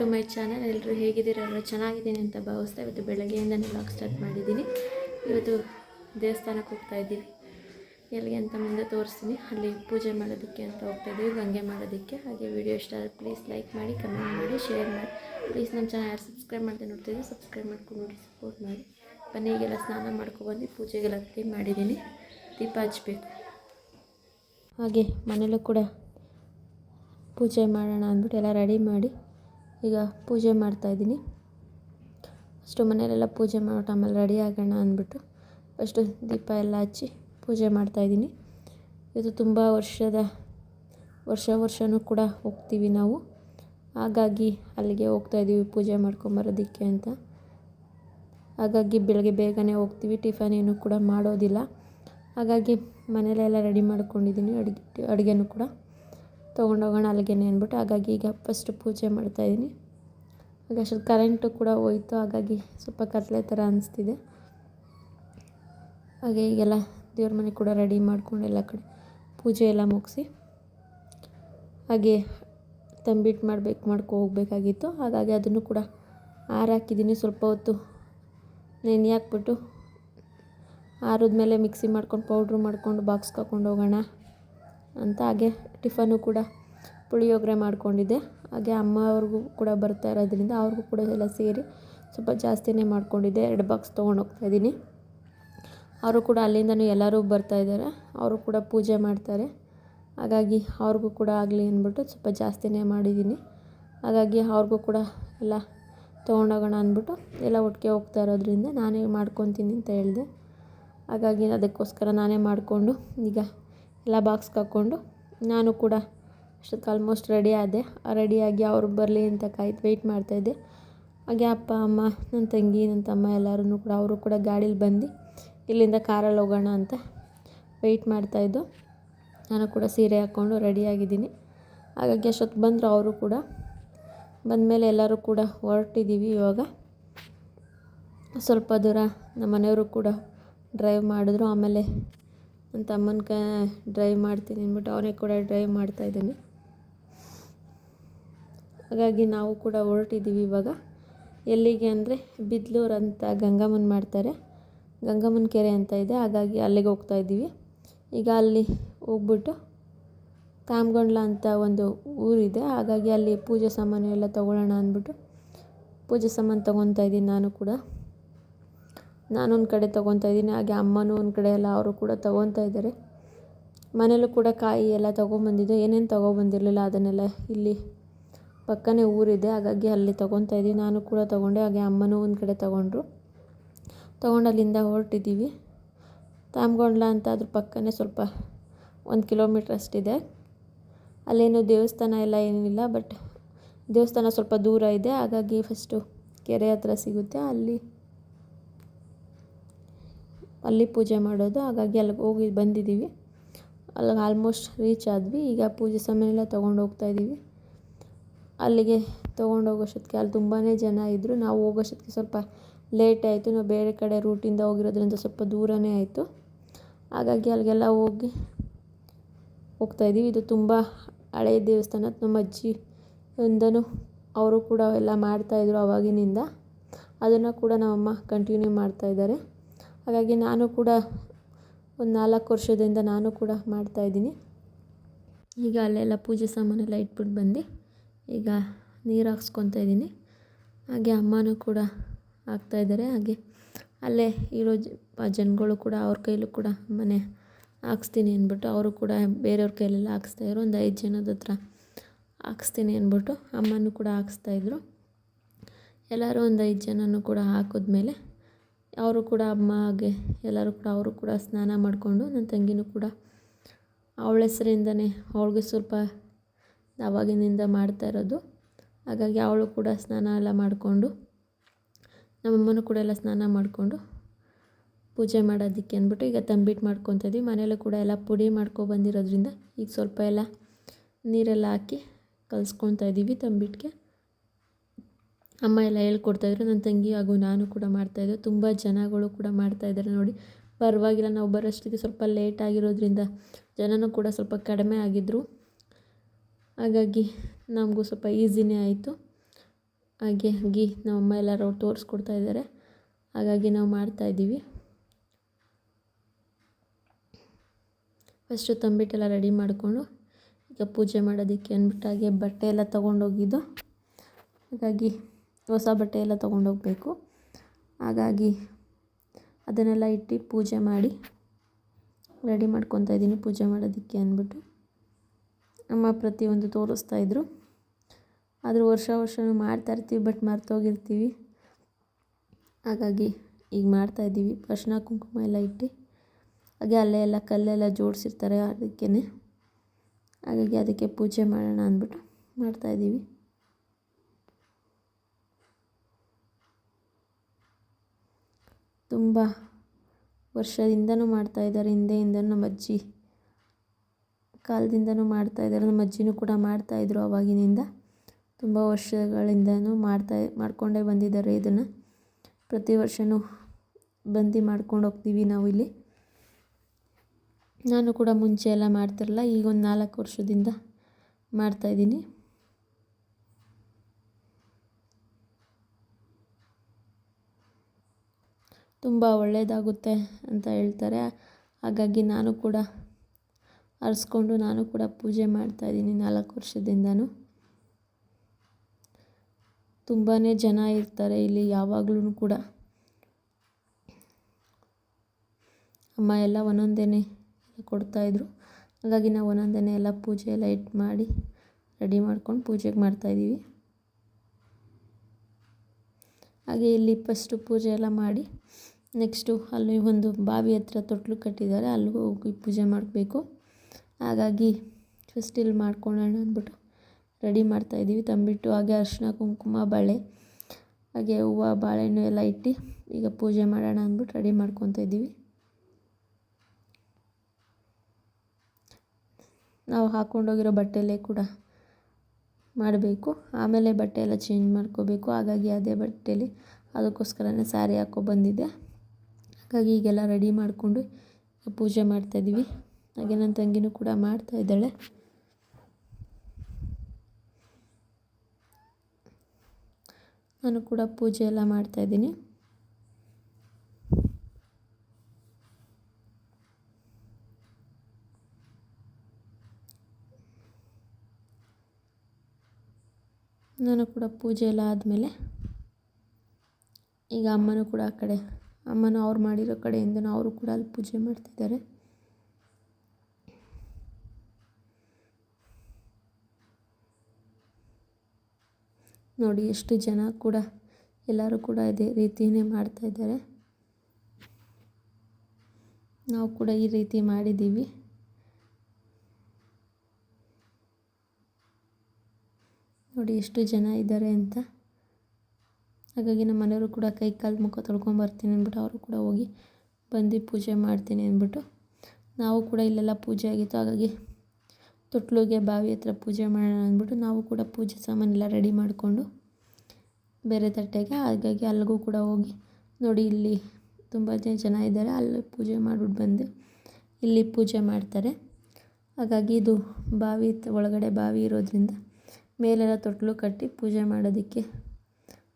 To my channel ಎಲ್ಲರೂ ಹೇಗಿದ್ದೀರ? ಎಲ್ಲರೂ ಚೆನ್ನಾಗಿದ್ದೀನಿ ಅಂತ ಭಾವಿಸ್ತಾ ಇವತ್ತು ಬೆಳಗ್ಗೆಯಿಂದನೇ ವ್ಲಾಗ್ ಸ್ಟಾರ್ಟ್ ಮಾಡಿದ್ದೀನಿ. ಇವತ್ತು ದೇವಸ್ಥಾನಕ್ಕೆ ಹೋಗ್ತಾ ಇದ್ದೀವಿ. ಎಲ್ಲಿಗೆ ಅಂತ ಮುಂದೆ ತೋರಿಸ್ತೀನಿ. ಅಲ್ಲಿ ಪೂಜೆ ಮಾಡೋದಕ್ಕೆ ಅಂತ ಹೋಗ್ತಾ ಇದ್ದೀವಿ, ಗಂಗೆ ಮಾಡೋದಕ್ಕೆ. ಹಾಗೆ ವಿಡಿಯೋ ಇಷ್ಟ ಆದರೆ ಪ್ಲೀಸ್ ಲೈಕ್ ಮಾಡಿ ಕಮೆಂಟ್ ಮಾಡಿ ಶೇರ್ ಮಾಡಿ. ಪ್ಲೀಸ್ ನಮ್ಮ ಚಾನಲ್ ಯಾರು ಸಬ್ಸ್ಕ್ರೈಬ್ ಮಾಡ್ತೀನಿ ನೋಡ್ತಿದ್ದೀವಿ ಸಬ್ಸ್ಕ್ರೈಬ್ ಮಾಡ್ಕೊಂಡು ನೋಡಿ ಸಪೋರ್ಟ್ ಮಾಡಿ. ಮನೆಗೆಲ್ಲ ಸ್ನಾನ ಮಾಡ್ಕೊಬಂದು ಪೂಜೆಗೆಲ್ಲ ಕ್ಲೀನ್ ಮಾಡಿದ್ದೀನಿ. ದೀಪ ಹಚ್ಚಬೇಕು ಹಾಗೆ ಮನೇಲೂ ಕೂಡ ಪೂಜೆ ಮಾಡೋಣ ಅಂದ್ಬಿಟ್ಟು ಎಲ್ಲ ರೆಡಿ ಮಾಡಿ ಈಗ ಪೂಜೆ ಮಾಡ್ತಾಯಿದ್ದೀನಿ ಅಷ್ಟು ಮನೆಯಲ್ಲೆಲ್ಲ ಪೂಜೆ ಮಾಡೋ ಟೈಮಲ್ಲಿ ರೆಡಿ ಆಗೋಣ ಅಂದ್ಬಿಟ್ಟು ಫಸ್ಟು ದೀಪ ಎಲ್ಲ ಹಚ್ಚಿ ಪೂಜೆ ಮಾಡ್ತಾಯಿದ್ದೀನಿ ಇದು ತುಂಬ ವರ್ಷದ, ವರ್ಷ ವರ್ಷವೂ ಕೂಡ ಹೋಗ್ತೀವಿ ನಾವು. ಹಾಗಾಗಿ ಅಲ್ಲಿಗೆ ಹೋಗ್ತಾಯಿದ್ದೀವಿ ಪೂಜೆ ಮಾಡ್ಕೊಂಬರೋದಕ್ಕೆ ಅಂತ. ಹಾಗಾಗಿ ಬೆಳಗ್ಗೆ ಬೇಗನೆ ಹೋಗ್ತೀವಿ, ಟಿಫನ್ ಏನು ಕೂಡ ಮಾಡೋದಿಲ್ಲ. ಹಾಗಾಗಿ ಮನೆಯಲ್ಲೆಲ್ಲ ರೆಡಿ ಮಾಡ್ಕೊಂಡಿದ್ದೀನಿ ಅಡುಗೆ, ಅಡುಗೆನೂ ಕೂಡ. ತೊಗೊಂಡೋಗೋಣ ಅಲ್ಲಿಗೆ ಅಂದ್ಬಿಟ್ಟು ಹಾಗಾಗಿ ಈಗ ಫಸ್ಟ್ ಪೂಜೆ ಮಾಡ್ತಾಯಿದ್ದೀನಿ ಈಗ ಅಷ್ಟು ಕರೆಂಟು ಕೂಡ ಹೋಯ್ತು, ಹಾಗಾಗಿ ಸ್ವಲ್ಪ ಕತ್ಲೆ ಥರ ಅನಿಸ್ತಿದೆ. ಹಾಗೆ ಈಗೆಲ್ಲ ದೇವ್ರ ಮನೆ ಕೂಡ ರೆಡಿ ಮಾಡಿಕೊಂಡು ಎಲ್ಲ ಕಡೆ ಪೂಜೆ ಎಲ್ಲ ಮುಗಿಸಿ, ಹಾಗೆ ತಂಬಿಟ್ಟು ಮಾಡಬೇಕು, ಮಾಡ್ಕೊ ಹೋಗಬೇಕಾಗಿತ್ತು. ಹಾಗಾಗಿ ಅದನ್ನು ಕೂಡ ಹಾರಾಕಿದ್ದೀನಿ ಸ್ವಲ್ಪ ಹೊತ್ತು ನೆನೆ ಹಾಕ್ಬಿಟ್ಟು ಆರಿದ್ಮೇಲೆ ಮಿಕ್ಸಿ ಮಾಡ್ಕೊಂಡು ಪೌಡ್ರ್ ಮಾಡ್ಕೊಂಡು ಬಾಕ್ಸ್ಗೆ ಹಾಕ್ಕೊಂಡು ಹೋಗೋಣ ಅಂತ ಹಾಗೆ ಟಿಫನು ಕೂಡ ಪುಳಿಯೋಗರೆ ಮಾಡಿಕೊಂಡಿದ್ದೆ. ಹಾಗೆ ಅಮ್ಮ ಅವ್ರಿಗೂ ಕೂಡ ಬರ್ತಾ ಇರೋದ್ರಿಂದ ಅವ್ರಿಗೂ ಕೂಡ ಎಲ್ಲ ಸೇರಿ ಸ್ವಲ್ಪ ಜಾಸ್ತಿನೇ ಮಾಡಿಕೊಂಡಿದ್ದೆ. ಎರಡು ಬಾಕ್ಸ್ ತೊಗೊಂಡು ಹೋಗ್ತಾಯಿದ್ದೀನಿ ಅವರು ಕೂಡ ಅಲ್ಲಿಂದನೂ ಎಲ್ಲರೂ ಬರ್ತಾಯಿದ್ದಾರೆ ಅವರು ಕೂಡ ಪೂಜೆ ಮಾಡ್ತಾರೆ. ಹಾಗಾಗಿ ಅವ್ರಿಗೂ ಕೂಡ ಆಗಲಿ ಅಂದ್ಬಿಟ್ಟು ಸ್ವಲ್ಪ ಜಾಸ್ತಿನೇ ಮಾಡಿದ್ದೀನಿ. ಹಾಗಾಗಿ ಅವ್ರಿಗೂ ಕೂಡ ಎಲ್ಲ ತೊಗೊಂಡೋಗೋಣ ಅಂದ್ಬಿಟ್ಟು ಎಲ್ಲ ಒಟ್ಟಿಗೆ ಹೋಗ್ತಾ ಇರೋದ್ರಿಂದ ನಾನೇ ಮಾಡ್ಕೊತೀನಿ ಅಂತ ಹೇಳಿದೆ. ಹಾಗಾಗಿ ಅದಕ್ಕೋಸ್ಕರ ನಾನೇ ಮಾಡಿಕೊಂಡು ಈಗ ಎಲ್ಲ ಬಾಕ್ಸ್ಗೆ ಹಾಕ್ಕೊಂಡು ನಾನು ಕೂಡ ಅಷ್ಟೊತ್ತಿಗೆ ಆಲ್ಮೋಸ್ಟ್ ರೆಡಿ ಆದೆ. ರೆಡಿಯಾಗಿ ಅವ್ರು ಬರಲಿ ಅಂತ ಕಾಯ್ತು ವೆಯ್ಟ್ ಮಾಡ್ತಾಯಿದ್ದೆ ಹಾಗೆ ಅಪ್ಪ, ಅಮ್ಮ ನನ್ನ ತಂಗಿ ನನ್ನ ತಮ್ಮ ಎಲ್ಲರೂ ಕೂಡ ಅವರು ಕೂಡ ಗಾಡೀಲಿ ಬಂದು ಇಲ್ಲಿಂದ ಕಾರಲ್ಲಿ ಹೋಗೋಣ ಅಂತ ವೆಯ್ಟ್ ಮಾಡ್ತಾಯಿದ್ದು ನಾನು ಕೂಡ ಸೀರೆ ಹಾಕ್ಕೊಂಡು ರೆಡಿಯಾಗಿದ್ದೀನಿ ಹಾಗಾಗಿ ಅಷ್ಟೊತ್ತು ಬಂದರು ಅವರು ಕೂಡ. ಬಂದಮೇಲೆ ಎಲ್ಲರೂ ಕೂಡ ಹೊರಟಿದ್ದೀವಿ ಇವಾಗ. ಸ್ವಲ್ಪ ದೂರ ನಮ್ಮ ಮನೆಯವರು ಕೂಡ ಡ್ರೈವ್ ಮಾಡಿದ್ರು. ಆಮೇಲೆ ನನ್ನ ತಮ್ಮನ ಕ ಡ್ರೈವ್ ಮಾಡ್ತೀನಿ ಅಂದ್ಬಿಟ್ಟು ಅವನೇ ಕೂಡ ಡ್ರೈವ್ ಮಾಡ್ತಾಯಿದ್ದಾನೆ ಹಾಗಾಗಿ ನಾವು ಕೂಡ ಹೊರಟಿದ್ದೀವಿ ಇವಾಗ. ಎಲ್ಲಿಗೆ ಅಂದರೆ ಬಿದ್ಲೂರು ಅಂತ ಗಂಗಮ್ಮನ ಮಾಡ್ತಾರೆ. ಗಂಗಮ್ಮನ ಕೆರೆ ಅಂತ ಇದೆ, ಹಾಗಾಗಿ ಅಲ್ಲಿಗೆ ಹೋಗ್ತಾ ಇದ್ದೀವಿ. ಈಗ ಅಲ್ಲಿ ಹೋಗ್ಬಿಟ್ಟು ಕಾಮಗೊಂಡ್ಲ ಅಂತ ಒಂದು ಊರಿದೆ, ಹಾಗಾಗಿ ಅಲ್ಲಿ ಪೂಜೆ ಸಾಮಾನು ಎಲ್ಲ ತೊಗೊಳ್ಳೋಣ ಅಂದ್ಬಿಟ್ಟು ಪೂಜೆ ಸಾಮಾನು ತೊಗೊತಾ ಇದ್ದೀನಿ ನಾನು ಕೂಡ. ನಾನು ಒಂದು ಕಡೆ ತೊಗೊತಾ ಇದ್ದೀನಿ, ಹಾಗೆ ಅಮ್ಮನೂ ಒಂದು ಕಡೆ ಎಲ್ಲ ಅವರು ಕೂಡ ತೊಗೊತಾ ಇದ್ದಾರೆ. ಮನೇಲೂ ಕೂಡ ಕಾಯಿ ಎಲ್ಲ ತೊಗೊಂಬಂದಿದ್ದು, ಏನೇನು ತೊಗೊಬಂದಿರಲಿಲ್ಲ ಅದನ್ನೆಲ್ಲ ಇಲ್ಲಿ ಪಕ್ಕನೇ ಊರಿದೆ, ಹಾಗಾಗಿ ಅಲ್ಲಿ ತೊಗೊತಾ ಇದ್ದೀನಿ. ನಾನು ಕೂಡ ತೊಗೊಂಡೆ, ಹಾಗೆ ಅಮ್ಮನೂ ಒಂದು ಕಡೆ ತೊಗೊಂಡ್ರು. ತೊಗೊಂಡು ಅಲ್ಲಿಂದ ಹೊರಟಿದ್ದೀವಿ. ತಾಮ್ಗೊಂಡ್ಲ ಅಂತ ಅದ್ರ ಪಕ್ಕನೇ ಸ್ವಲ್ಪ ಒಂದು ಕಿಲೋಮೀಟ್ರ್ ಅಷ್ಟಿದೆ. ಅಲ್ಲೇನು ದೇವಸ್ಥಾನ ಎಲ್ಲ ಏನಿಲ್ಲ, ಬಟ್ ದೇವಸ್ಥಾನ ಸ್ವಲ್ಪ ದೂರ ಇದೆ, ಹಾಗಾಗಿ ಫಸ್ಟು ಕೆರೆ ಹತ್ರ ಸಿಗುತ್ತೆ. ಅಲ್ಲಿ ಅಲ್ಲಿ ಪೂಜೆ ಮಾಡೋದು. ಹಾಗಾಗಿ ಅಲ್ಲಿಗೆ ಹೋಗಿ ಬಂದಿದ್ದೀವಿ. ಅಲ್ಲಿಗೆ ಆಲ್ಮೋಸ್ಟ್ ರೀಚ್ ಆದ್ವಿ. ಈಗ ಪೂಜೆ ಸಾಮಾನೆಲ್ಲ ತೊಗೊಂಡು ಹೋಗ್ತಾಯಿದ್ದೀವಿ ಅಲ್ಲಿಗೆ ತೊಗೊಂಡು ಹೋಗೋಷ್ಟೊತ್ತಿಗೆ ಅಲ್ಲಿ ತುಂಬಾ ಜನ ಇದ್ದರು ನಾವು ಹೋಗೋಷ್ಟೊತ್ತಿಗೆ ಸ್ವಲ್ಪ ಲೇಟ್ ಆಯಿತು. ನಾವು ಬೇರೆ ಕಡೆ ರೂಟಿಂದ ಹೋಗಿರೋದ್ರಿಂದ ಸ್ವಲ್ಪ ದೂರನೇ ಆಯಿತು. ಹಾಗಾಗಿ ಅಲ್ಲಿಗೆಲ್ಲ ಹೋಗಿ ಹೋಗ್ತಾ ಇದ್ದೀವಿ. ಇದು ತುಂಬ ಹಳೆಯ ದೇವಸ್ಥಾನ. ನಮ್ಮ ಅಜ್ಜಿ ಇಂದನೂ ಅವರು ಕೂಡ ಎಲ್ಲ ಮಾಡ್ತಾಯಿದ್ರು ಅವಾಗಿನಿಂದ. ಅದನ್ನು ಕೂಡ ನಮ್ಮಮ್ಮ ಕಂಟಿನ್ಯೂ ಮಾಡ್ತಾಯಿದ್ದಾರೆ ಹಾಗಾಗಿ ನಾನು ಕೂಡ ಒಂದು ನಾಲ್ಕು ವರ್ಷದಿಂದ ನಾನು ಕೂಡ ಮಾಡ್ತಾಯಿದ್ದೀನಿ ಈಗ ಅಲ್ಲೆಲ್ಲ ಪೂಜೆ ಸಾಮಾನೆಲ್ಲ ಇಟ್ಬಿಟ್ಟು ಬಂದು ಈಗ ನೀರು ಹಾಕ್ಸ್ಕೊತಾ ಇದ್ದೀನಿ. ಹಾಗೆ ಅಮ್ಮನೂ ಕೂಡ ಹಾಕ್ತಾಯಿದ್ದಾರೆ ಹಾಗೆ ಅಲ್ಲೇ ಇರೋ ಜನಗಳು ಕೂಡ ಅವ್ರ ಕೈಲೂ ಕೂಡ ಮನೆ ಹಾಕ್ಸ್ತೀನಿ ಅಂದ್ಬಿಟ್ಟು ಅವರು ಕೂಡ ಬೇರೆಯವ್ರ ಕೈಲೆಲ್ಲ ಹಾಕ್ಸ್ತಾಯಿದ್ರು ಒಂದು ಐದು ಜನದ ಹತ್ರ ಹಾಕ್ಸ್ತೀನಿ ಅಂದ್ಬಿಟ್ಟು ಅಮ್ಮನೂ ಕೂಡ ಹಾಕ್ಸ್ತಾಯಿದ್ರು ಎಲ್ಲರೂ ಒಂದು ಐದು ಜನನೂ ಕೂಡ ಹಾಕಿದ್ಮೇಲೆ ಅವರು ಕೂಡ ಅಮ್ಮ ಹಾಗೆ ಎಲ್ಲರೂ ಕೂಡ ಅವರು ಕೂಡ ಸ್ನಾನ ಮಾಡಿಕೊಂಡು ನನ್ನ ತಂಗಿನೂ ಕೂಡ ಅವಳ ಹೆಸರಿಂದನೇ ಅವಳಿಗೆ ಸ್ವಲ್ಪ ಆವಾಗಿನಿಂದ ಮಾಡ್ತಾ ಇರೋದು. ಹಾಗಾಗಿ ಅವಳು ಕೂಡ ಸ್ನಾನ ಎಲ್ಲ ಮಾಡಿಕೊಂಡು ನಮ್ಮಮ್ಮನೂ ಕೂಡ ಎಲ್ಲ ಸ್ನಾನ ಮಾಡಿಕೊಂಡು ಪೂಜೆ ಮಾಡೋದಕ್ಕೆ ಅಂದ್ಬಿಟ್ಟು ಈಗ ತಂಬಿಟ್ಟು ಮಾಡ್ಕೊತಾ ಇದ್ವಿ. ಮನೆಯಲ್ಲೂ ಕೂಡ ಎಲ್ಲ ಪುಡಿ ಮಾಡ್ಕೊ ಬಂದಿರೋದ್ರಿಂದ ಈಗ ಸ್ವಲ್ಪ ಎಲ್ಲ ನೀರೆಲ್ಲ ಹಾಕಿ ಕಲಿಸ್ಕೊತಾ ಇದ್ದೀವಿ ತಂಬಿಟ್ಟಿಗೆ ಅಮ್ಮ ಎಲ್ಲ ಹೇಳ್ಕೊಡ್ತಾಯಿದ್ರು ನನ್ನ ತಂಗಿ ಹಾಗೂ ನಾನು ಕೂಡ ಮಾಡ್ತಾಯಿದ್ದೆ ತುಂಬ ಜನಗಳು ಕೂಡ ಮಾಡ್ತಾಯಿದ್ದಾರೆ ನೋಡಿ. ಪರವಾಗಿಲ್ಲ, ನಾವು ಬರೋಷ್ಟಿಗೆ ಸ್ವಲ್ಪ ಲೇಟ್ ಆಗಿರೋದ್ರಿಂದ ಜನನೂ ಕೂಡ ಸ್ವಲ್ಪ ಕಡಿಮೆ ಆಗಿದ್ದರು ಹಾಗಾಗಿ ನಮಗೂ ಸ್ವಲ್ಪ ಈಸಿನೇ ಆಯಿತು. ಹಾಗೆ ಗೀ, ನಮ್ಮಮ್ಮ ಎಲ್ಲರೂ ತೋರಿಸ್ಕೊಡ್ತಾ ಇದ್ದಾರೆ. ಹಾಗಾಗಿ ನಾವು ಮಾಡ್ತಾಯಿದ್ದೀವಿ ಫಸ್ಟು ತಂಬಿಟ್ಟೆಲ್ಲ ರೆಡಿ ಮಾಡಿಕೊಂಡು ಈಗ ಪೂಜೆ ಮಾಡೋದಕ್ಕೆ ಅಂದ್ಬಿಟ್ಟು ಹಾಗೆ ಬಟ್ಟೆ ಎಲ್ಲ ತೊಗೊಂಡೋಗಿದ್ದು. ಹಾಗಾಗಿ ಹೊಸ ಬಟ್ಟೆ ಎಲ್ಲ ಹೋಗಬೇಕು ಹಾಗಾಗಿ ಅದನ್ನೆಲ್ಲ ಇಟ್ಟು ಪೂಜೆ ಮಾಡಿ ರೆಡಿ ಮಾಡ್ಕೊತಾ ಇದ್ದೀನಿ ಪೂಜೆ ಮಾಡೋದಕ್ಕೆ ಅಂದ್ಬಿಟ್ಟು. ಅಮ್ಮ ಪ್ರತಿಯೊಂದು ತೋರಿಸ್ತಾಯಿದ್ರು ಆದರೂ ವರ್ಷ ವರ್ಷವೂ ಮಾಡ್ತಾಯಿರ್ತೀವಿ ಬಟ್ ಮರ್ತೋಗಿರ್ತೀವಿ. ಹಾಗಾಗಿ ಈಗ ಮಾಡ್ತಾಯಿದ್ದೀವಿ ಅರ್ಶಿನ ಕುಂಕುಮ ಎಲ್ಲ ಇಟ್ಟು ಹಾಗೆ ಅಲ್ಲೇ ಎಲ್ಲ ಕಲ್ಲೆಲ್ಲ ಜೋಡಿಸಿರ್ತಾರೆ ಅದಕ್ಕೇ ಹಾಗಾಗಿ ಅದಕ್ಕೆ ಪೂಜೆ ಮಾಡೋಣ ಅಂದ್ಬಿಟ್ಟು ಮಾಡ್ತಾಯಿದ್ದೀವಿ ತುಂಬ ವರ್ಷದಿಂದನೂ ಮಾಡ್ತಾಯಿದ್ದಾರೆ ಹಿಂದೆಯಿಂದಲೂ ನಮ್ಮ ಅಜ್ಜಿ ಕಾಲದಿಂದನೂ ಮಾಡ್ತಾಯಿದ್ದಾರೆ ನಮ್ಮ ಅಜ್ಜಿನೂ ಕೂಡ ಮಾಡ್ತಾಯಿದ್ರು ಅವಾಗಿನಿಂದ. ತುಂಬ ವರ್ಷಗಳಿಂದನೂ ಮಾಡ್ತಾ ಮಾಡಿಕೊಂಡೇ ಬಂದಿದ್ದಾರೆ ಇದನ್ನು. ಪ್ರತಿ ವರ್ಷವೂ ಬಂದು ಮಾಡ್ಕೊಂಡು ಹೋಗ್ತೀವಿ ನಾವು ಇಲ್ಲಿ. ನಾನು ಕೂಡ ಮುಂಚೆ ಎಲ್ಲ ಮಾಡ್ತಿರಲ್ಲ, ಈಗ ಒಂದು ನಾಲ್ಕು ವರ್ಷದಿಂದ ಮಾಡ್ತಾಯಿದ್ದೀನಿ ತುಂಬ ಒಳ್ಳೆಯದಾಗುತ್ತೆ ಅಂತ ಹೇಳ್ತಾರೆ. ಹಾಗಾಗಿ ನಾನು ಕೂಡ ಅರಿಸ್ಕೊಂಡು ನಾನು ಕೂಡ ಪೂಜೆ ಮಾಡ್ತಾಯಿದ್ದೀನಿ ನಾಲ್ಕು ವರ್ಷದಿಂದನೂ. ತುಂಬಾ ಜನ ಇರ್ತಾರೆ ಇಲ್ಲಿ ಯಾವಾಗ್ಲೂ ಕೂಡ. ಅಮ್ಮ ಎಲ್ಲ ಒಂದೊಂದೇ ಕೊಡ್ತಾಯಿದ್ರು ಹಾಗಾಗಿ ನಾವು ಒಂದೊಂದೇ ಎಲ್ಲ ಪೂಜೆ ಎಲ್ಲ ಇಟ್ಟು ಮಾಡಿ, ರೆಡಿ ಮಾಡ್ಕೊಂಡು ಪೂಜೆಗೆ ಮಾಡ್ತಾಯಿದ್ದೀವಿ ಹಾಗೆ ಇಲ್ಲಿ ಫಸ್ಟು ಪೂಜೆ ಎಲ್ಲ ಮಾಡಿ, ನೆಕ್ಸ್ಟು ಅಲ್ಲಿ ಒಂದು ಬಾವಿ ಹತ್ರ ತೊಟ್ಲು ಕಟ್ಟಿದ್ದಾರೆ, ಅಲ್ಲಿಗೂ ಹೋಗಿ ಪೂಜೆ ಮಾಡಬೇಕು. ಹಾಗಾಗಿ ಫಸ್ಟ್ ಇಲ್ಲಿ ಮಾಡ್ಕೊಳ್ಳೋಣ ಅಂದ್ಬಿಟ್ಟು ರೆಡಿ ಮಾಡ್ತಾಯಿದ್ದೀವಿ ತಂಬಿಟ್ಟು ಹಾಗೆ ಅರಿಶಿನ ಕುಂಕುಮ, ಬಳೆ, ಹಾಗೆ ಹೂವು, ಬಾಳೆಹಣ್ಣು ಎಲ್ಲ ಇಟ್ಟು ಈಗ ಪೂಜೆ ಮಾಡೋಣ ಅಂದ್ಬಿಟ್ಟು ರೆಡಿ ಮಾಡ್ಕೊತಾ ಇದ್ದೀವಿ. ನಾವು ಹಾಕ್ಕೊಂಡೋಗಿರೋ ಬಟ್ಟೆಯಲ್ಲೇ ಕೂಡ ಮಾಡಬೇಕು. ಆಮೇಲೆ ಬಟ್ಟೆ ಎಲ್ಲ ಚೇಂಜ್ ಮಾಡ್ಕೋಬೇಕು. ಹಾಗಾಗಿ ಅದೇ ಬಟ್ಟೆಯಲ್ಲಿ ಅದಕ್ಕೋಸ್ಕರನೇ ಸ್ಯಾರಿ ಹಾಕೋ ಬಂದಿದ್ದೆ. ಹಾಗಾಗಿ ಈಗೆಲ್ಲ ರೆಡಿ ಮಾಡಿಕೊಂಡು ಪೂಜೆ ಮಾಡ್ತಾಯಿದ್ದೀವಿ ಹಾಗೆ ನನ್ನ ತಂಗಿನೂ ಕೂಡ ಮಾಡ್ತಾ ಇದ್ದಾಳೆ. ನಾನು ಕೂಡ ಪೂಜೆ ಎಲ್ಲ ಮಾಡ್ತಾಯಿದ್ದೀನಿ ನಾನು ಕೂಡ ಪೂಜೆ ಎಲ್ಲ ಆದಮೇಲೆ ಈಗ ಅಮ್ಮನೂ ಕೂಡ ಆ ಕಡೆ, ಅಮ್ಮನೂ ಅವ್ರು ಮಾಡಿರೋ ಕಡೆಯಿಂದನೂ ಅವರು ಕೂಡ ಅಲ್ಲಿ ಪೂಜೆ ಮಾಡ್ತಿದ್ದಾರೆ. ನೋಡಿ ಎಷ್ಟು ಜನ ಕೂಡ ಎಲ್ಲರೂ ಕೂಡ ಇದೇ ರೀತಿಯೇ ಮಾಡ್ತಾಯಿದ್ದಾರೆ ನಾವು ಕೂಡ ಈ ರೀತಿ ಮಾಡಿದ್ದೀವಿ. ನೋಡಿ ಎಷ್ಟು ಜನ ಇದ್ದಾರೆ ಅಂತ. ಹಾಗಾಗಿ ನಮ್ಮ ಮನೆಯವರು ಕೂಡ ಕೈ ಕಾಲು ಮುಖ ತೊಳ್ಕೊಂಬರ್ತೀನಿ ಅಂದ್ಬಿಟ್ಟು ಅವರು ಕೂಡ ಹೋಗಿ ಬಂದು ಪೂಜೆ ಮಾಡ್ತೀನಿ ಅಂದ್ಬಿಟ್ಟು. ನಾವು ಕೂಡ ಇಲ್ಲೆಲ್ಲ ಪೂಜೆ ಆಗಿತ್ತು. ಹಾಗಾಗಿ ತೊಟ್ಲುಗೆ ಬಾವಿ ಹತ್ರ ಪೂಜೆ ಮಾಡೋಣ ಅಂದ್ಬಿಟ್ಟು ನಾವು ಕೂಡ ಪೂಜೆ ಸಾಮಾನೆಲ್ಲ ರೆಡಿ ಮಾಡಿಕೊಂಡು ಬೇರೆ ತಟ್ಟೆಗೆ, ಹಾಗಾಗಿ ಅಲ್ಲಿಗೂ ಕೂಡ ಹೋಗಿ ನೋಡಿ ಇಲ್ಲಿ ತುಂಬ ಜನ ಇದ್ದಾರೆ. ಅಲ್ಲಿ ಪೂಜೆ ಮಾಡಿಬಿಟ್ಟು ಬಂದು ಇಲ್ಲಿ ಪೂಜೆ ಮಾಡ್ತಾರೆ. ಹಾಗಾಗಿ ಇದು ಬಾವಿ ಒಳಗಡೆ ಬಾವಿ ಇರೋದ್ರಿಂದ ಮೇಲೆಲ್ಲ ತೊಟ್ಟಲು ಕಟ್ಟಿ ಪೂಜೆ ಮಾಡೋದಕ್ಕೆ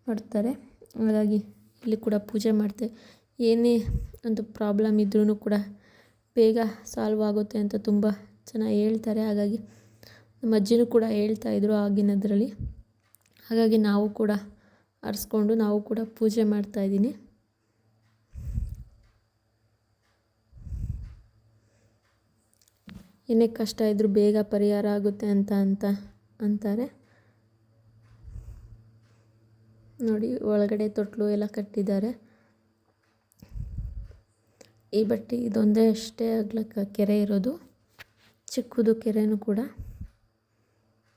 ಮಾಡ್ತಾರೆ. ಹಾಗಾಗಿ ಇಲ್ಲಿ ಕೂಡ ಪೂಜೆ ಮಾಡ್ತೇವೆ ಏನೇ ಒಂದು ಪ್ರಾಬ್ಲಮ್ ಇದ್ರೂ ಕೂಡ ಬೇಗ ಸಾಲ್ವ್ ಆಗುತ್ತೆ ಅಂತ ತುಂಬ ಜನ ಹೇಳ್ತಾರೆ. ಹಾಗಾಗಿ ನಮ್ಮ ಅಜ್ಜಿನೂ ಕೂಡ ಹೇಳ್ತಾ ಹೇಳ್ತಾಯಿದ್ರು ಆಗಿನದರಲ್ಲಿ ಹಾಗಾಗಿ ನಾವು ಕೂಡ ಅರ್ಸ್ಕೊಂಡು ನಾವು ಕೂಡ ಪೂಜೆ ಮಾಡ್ತಾಯಿದ್ದೀನಿ ಏನೇ ಕಷ್ಟ ಇದ್ದರೂ ಬೇಗ ಪರಿಹಾರ ಆಗುತ್ತೆ ಅಂತ ಅಂತ ಅಂತಾರೆ. ನೋಡಿ, ಒಳಗಡೆ ತೊಟ್ಲು ಎಲ್ಲ ಕಟ್ಟಿದ್ದಾರೆ. ಈ ಬಟ್ಟೆ ಇದೊಂದೇ ಅಷ್ಟೇ ಆಗ್ಲಕ್ಕ ಕೆರೆ ಇರೋದು. ಚಿಕ್ಕದು ಕೆರೆನೂ ಕೂಡ.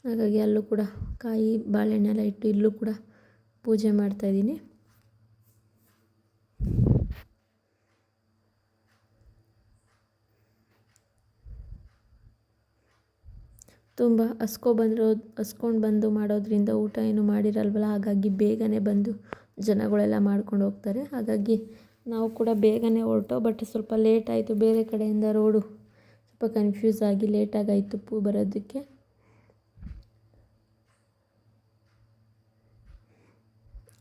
ಹಾಗಾಗಿ ಅಲ್ಲೂ ಕೂಡ ಕಾಯಿ, ಬಾಳೆಹಣ್ಣೆಲ್ಲ ಇಟ್ಟು ಇಲ್ಲೂ ಕೂಡ ಪೂಜೆ ಮಾಡ್ತಾಯಿದ್ದೀನಿ ತುಂಬ ಹಸ್ಕೊಬಂದಿರೋ ಹಸ್ಕೊಂಡು ಬಂದು ಮಾಡೋದ್ರಿಂದ ಊಟ ಏನು ಮಾಡಿರಲ್ವಲ್ಲ, ಹಾಗಾಗಿ ಬೇಗನೆ ಬಂದು ಜನಗಳೆಲ್ಲ ಮಾಡ್ಕೊಂಡು ಹೋಗ್ತಾರೆ. ಹಾಗಾಗಿ ನಾವು ಕೂಡ ಬೇಗನೆ ಹೊರಟೋ ಬಟ್ ಸ್ವಲ್ಪ ಲೇಟ್ ಆಯಿತು ಬೇರೆ ಕಡೆಯಿಂದ ರೋಡು ಸ್ವಲ್ಪ ಕನ್ಫ್ಯೂಸ್ ಆಗಿ ಲೇಟಾಗಾಯಿತು ಪೂ ಬರೋದಕ್ಕೆ.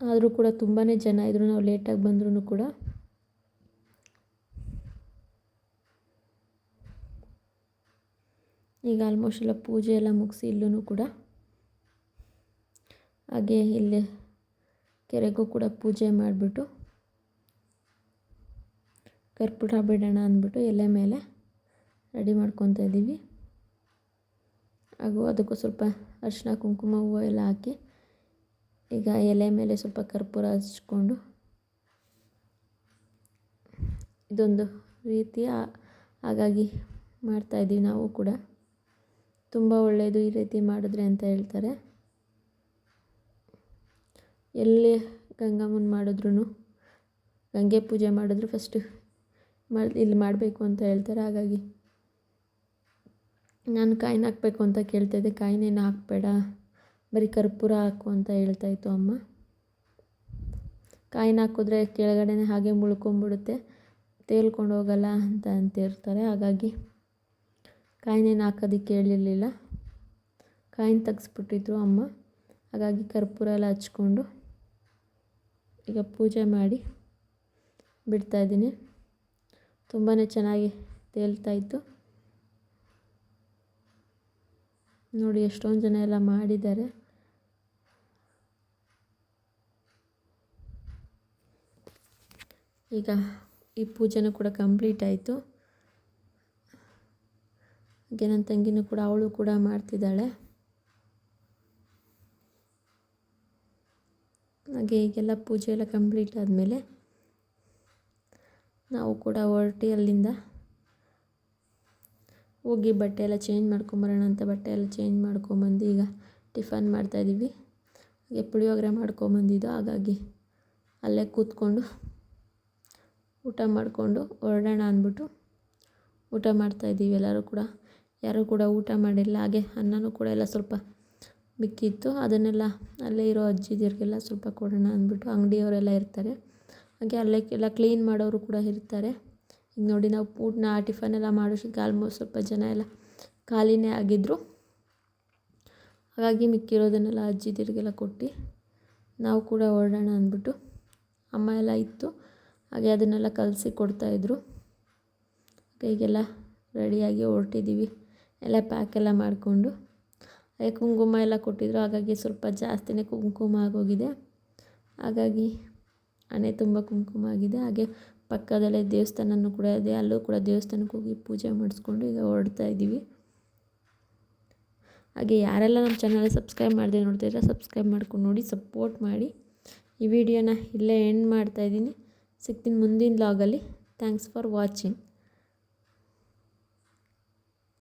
ಆದರೂ ಕೂಡ ತುಂಬಾ ಜನ ಇದ್ದರು ನಾವು ಲೇಟಾಗಿ ಬಂದ್ರೂ ಕೂಡ. ಈಗ ಆಲ್ಮೋಸ್ಟ್ ಎಲ್ಲ ಪೂಜೆ ಎಲ್ಲ ಮುಗಿಸಿ ಇಲ್ಲೂ ಕೂಡ. ಹಾಗೆ ಇಲ್ಲಿ ಕೆರೆಗೂ ಕೂಡ ಪೂಜೆ ಮಾಡಿಬಿಟ್ಟು ಕರ್ಪೂರ ಬಿಡೋಣ ಅಂದ್ಬಿಟ್ಟು ಎಲೆ ಮೇಲೆ ರೆಡಿ ಮಾಡ್ಕೊತಾ ಇದ್ದೀವಿ. ಹಾಗೂ ಅದಕ್ಕೂ ಸ್ವಲ್ಪ ಅರಿಶಿನ, ಕುಂಕುಮ, ಹೂವು ಎಲ್ಲ ಹಾಕಿ ಈಗ ಎಲೆ ಮೇಲೆ ಸ್ವಲ್ಪ ಕರ್ಪೂರ ಹಚ್ಕೊಂಡು ಇದೊಂದು ರೀತಿಯ ಹಾಗಾಗಿ ಮಾಡ್ತಾಯಿದ್ದೀವಿ ನಾವು ಕೂಡ. ತುಂಬ ಒಳ್ಳೆಯದು ಈ ರೀತಿ ಮಾಡಿದ್ರೆ ಅಂತ ಹೇಳ್ತಾರೆ. ಎಲ್ಲಿ ಗಂಗಮ್ಮನ ಮಾಡಿದ್ರು ಗಂಗೆ ಪೂಜೆ ಮಾಡಿದ್ರು ಫಸ್ಟು ಮಾಡಿ ಇಲ್ಲಿ ಮಾಡಬೇಕು ಅಂತ ಹೇಳ್ತಾರೆ, ಹಾಗಾಗಿ ನಾನು ಕಾಯಿನ ಹಾಕಬೇಕು ಅಂತ ಕೇಳ್ತಾಯಿದ್ದೆ ಕಾಯಿನೇನು ಹಾಕಬೇಡ, ಬರೀ ಕರ್ಪೂರ ಹಾಕು ಅಂತ ಹೇಳ್ತಾಯಿತ್ತು ಅಮ್ಮ. ಕಾಯಿನ ಹಾಕಿದ್ರೆ ಕೆಳಗಡೆನೇ ಹಾಗೆ ಮುಳ್ಕೊಂಬಿಡುತ್ತೆ, ತೇಲ್ಕೊಂಡು ಹೋಗಲ್ಲ ಅಂತ ಅಂತಿರ್ತಾರೆ ಹಾಗಾಗಿ ಕಾಯಿನೇನು ಹಾಕೋದಕ್ಕೆ ಹೇಳಿರಲಿಲ್ಲ ಕಾಯಿನ ತೆಗೆಸ್ಬಿಟ್ಟಿದ್ರು ಅಮ್ಮ. ಹಾಗಾಗಿ ಕರ್ಪೂರ ಎಲ್ಲ ಹಚ್ಕೊಂಡು ಈಗ ಪೂಜೆ ಮಾಡಿ ಬಿಡ್ತಾಯಿದ್ದೀನಿ ತುಂಬಾ ಚೆನ್ನಾಗಿ ತೇಲ್ತಾಯಿತ್ತು ನೋಡಿ ಎಷ್ಟೊಂದು ಜನ ಎಲ್ಲ ಮಾಡಿದ್ದಾರೆ. ಈಗ ಈ ಪೂಜೆನೂ ಕೂಡ ಕಂಪ್ಲೀಟ್ ಆಯಿತು. ಹಾಗೆ ನನ್ನ ತಂಗಿನೂ ಕೂಡ, ಅವಳು ಕೂಡ ಮಾಡ್ತಿದ್ದಾಳೆ. ಹಾಗೆ ಈಗೆಲ್ಲ ಪೂಜೆ ಎಲ್ಲ ಕಂಪ್ಲೀಟ್ ಆದಮೇಲೆ ನಾವು ಕೂಡ ಹೊರಟಿ ಅಲ್ಲಿಂದ ಹೋಗಿ ಬಟ್ಟೆ ಎಲ್ಲ ಚೇಂಜ್ ಮಾಡ್ಕೊಂಬರೋಣ ಅಂತ ಬಟ್ಟೆ ಎಲ್ಲ ಚೇಂಜ್ ಮಾಡ್ಕೊಂಬಂದು ಈಗ ಟಿಫನ್ ಮಾಡ್ತಾಯಿದ್ದೀವಿ ಹಾಗೆ ಪುಳಿಯೋಗರೆ ಮಾಡ್ಕೊಂಬಂದಿದ್ದು, ಹಾಗಾಗಿ ಅಲ್ಲೇ ಕೂತ್ಕೊಂಡು ಊಟ ಮಾಡಿಕೊಂಡು ಹೊರಡೋಣ ಅಂದ್ಬಿಟ್ಟು ಊಟ ಮಾಡ್ತಾಯಿದ್ದೀವಿ ಎಲ್ಲರೂ ಕೂಡ. ಯಾರೂ ಕೂಡ ಊಟ ಮಾಡಿಲ್ಲ. ಹಾಗೆ ಅನ್ನನೂ ಕೂಡ ಎಲ್ಲ ಸ್ವಲ್ಪ ಮಿಕ್ಕಿತ್ತು. ಅದನ್ನೆಲ್ಲ ಅಲ್ಲೇ ಇರೋ ಅಜ್ಜಿದಿಯರಿಗೆಲ್ಲ ಸ್ವಲ್ಪ ಕೊಡೋಣ ಅಂದ್ಬಿಟ್ಟು ಅಂಗಡಿಯವರೆಲ್ಲ ಇರ್ತಾರೆ. ಹಾಗೆ ಅಲ್ಲೇ ಎಲ್ಲ ಕ್ಲೀನ್ ಮಾಡೋರು ಕೂಡ ಇರ್ತಾರೆ. ಈಗ ನೋಡಿ ನಾವು ಊಟನ ಟಿಫನ್ ಎಲ್ಲ ಮಾಡೋಷ್ಟೊತ್ತಿಗೆ ಆಲ್ಮೋಸ್ಟ್ ಸ್ವಲ್ಪ ಜನ ಎಲ್ಲ ಖಾಲಿನೇ ಆಗಿದ್ದರು ಹಾಗಾಗಿ ಮಿಕ್ಕಿರೋದನ್ನೆಲ್ಲ ಅಜ್ಜಿದಿರಿಗೆಲ್ಲ ಕೊಟ್ಟು ನಾವು ಕೂಡ ಹೊರಡೋಣ ಅಂದ್ಬಿಟ್ಟು ಅಮ್ಮ ಎಲ್ಲ ಇತ್ತು. ಹಾಗೆ ಅದನ್ನೆಲ್ಲ ಕಲಸಿ ಕೊಡ್ತಾಯಿದ್ರು ಕೈಗೆಲ್ಲ ರೆಡಿಯಾಗಿ ಹೊರಟಿದ್ದೀವಿ. ಎಲ್ಲ ಪ್ಯಾಕ್ ಎಲ್ಲ ಮಾಡಿಕೊಂಡು ಅದೇ ಕುಂಕುಮ ಎಲ್ಲ ಕೊಟ್ಟಿದ್ರು. ಹಾಗಾಗಿ ಸ್ವಲ್ಪ ಜಾಸ್ತಿನೇ ಕುಂಕುಮ ಆಗೋಗಿದೆ. ಹಾಗಾಗಿ ಹಣೆ ತುಂಬ ಕುಂಕುಮ ಆಗಿದೆ. ಹಾಗೆ ಪಕ್ಕದಲ್ಲೇ ದೇವಸ್ಥಾನನೂ ಕೂಡ ಇದೆ. ಅಲ್ಲೂ ಕೂಡ ದೇವಸ್ಥಾನಕ್ಕೆ ಹೋಗಿ ಪೂಜೆ ಮಾಡಿಸ್ಕೊಂಡು ಈಗ ಹೊರಡ್ತಾ ಇದ್ದೀವಿ. ಹಾಗೆ ಯಾರೆಲ್ಲ ನಮ್ಮ ಚಾನಲ್ ಸಬ್ಸ್ಕ್ರೈಬ್ ಮಾಡದೆ ನೋಡ್ತಾಯಿದ್ರೆ ಸಬ್ಸ್ಕ್ರೈಬ್ ಮಾಡ್ಕೊಂಡು ನೋಡಿ ಸಪೋರ್ಟ್ ಮಾಡಿ. ಈ ವಿಡಿಯೋನ ಇಲ್ಲೇ ಎಂಡ್ ಮಾಡ್ತಾಯಿದ್ದೀನಿ ಸಿಗ್ತೀನಿ ಮುಂದಿನ ಲಾಗಲ್ಲಿ ಥ್ಯಾಂಕ್ಸ್ ಫಾರ್ ವಾಚಿಂಗ್